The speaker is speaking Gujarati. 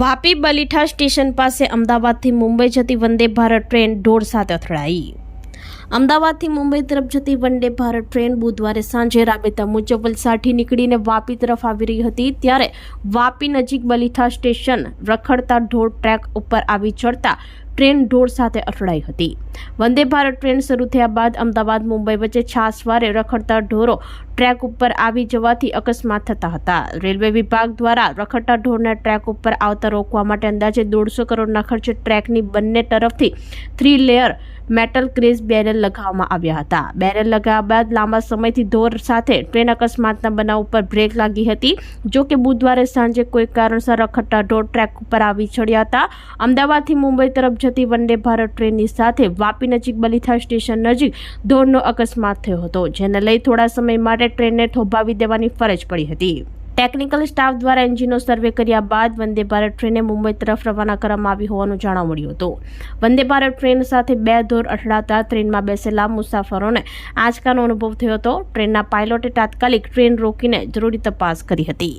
વાપી બલીઠા સ્ટેશન પાસે અમદાવાદથી મુંબઈ જતી વંદે ભારત ટ્રેન ઢોળ સાથે અથડાઈ. અમદાવાદથી મુંબઈ તરફ જતી વંદે ભારત ટ્રેન બુધવારે સાંજે રાબેતા મુજબ વલસાડથી નીકળીને વાપી તરફ આવી રહી હતી, ત્યારે વાપી નજીક બલીઠા સ્ટેશન રખડતા ઢોળ ટ્રેક ઉપર આવી ચડતા ટ્રેન ઢોળ સાથે અથડાઈ હતી. વંદે ભારત ટ્રેન શરૂ થયા બાદ અમદાવાદ, મુંબઈ વચ્ચે છાસવારે રખડતા ઢોરો ટ્રેક ઉપર આવી જવાથી અકસ્માત થતા હતા. રેલવે વિભાગ દ્વારા રખડતા ઢોરને ટ્રેક ઉપર આવતા રોકવા માટે અંદાજે દોઢસો કરોડના ખર્ચે ટ્રેકની બંને તરફથી three layer metal crash barrier લગાવવામાં આવ્યા હતા. બેરલ લગાવ્યા બાદ લાંબા સમયથી ઢોર સાથે ટ્રેન અકસ્માતના બનાવ ઉપર બ્રેક લાગી હતી. જો કે બુધવારે સાંજે કોઈ કારણસર રખડતા ઢોર ટ્રેક ઉપર આવી ચડ્યા હતા. અમદાવાદથી મુંબઈ તરફ જતી વંદે ભારત ટ્રેનની સાથે વાપી નજીક બલીથા સ્ટેશન નજીક ધોરનો અકસ્માત થયો હતો, જેને લઈ થોડા સમય માટે ટ્રેનને થોભાવી દેવાની ફરજ પડી હતી. ટેકનિકલ સ્ટાફ દ્વારા એન્જિનનો સર્વે કર્યા બાદ વંદે ભારત ટ્રેને મુંબઈ તરફ રવાના કરવામાં આવી હોવાનું જાણવા મળ્યું હતું. વંદે ભારત ટ્રેન સાથે બે ધોર અથડાતા ટ્રેનમાં બેસેલા મુસાફરોને આંચકાનો અનુભવ થયો હતો. ટ્રેનના પાયલોટે તાત્કાલિક ટ્રેન રોકીને જરૂરી તપાસ કરી હતી.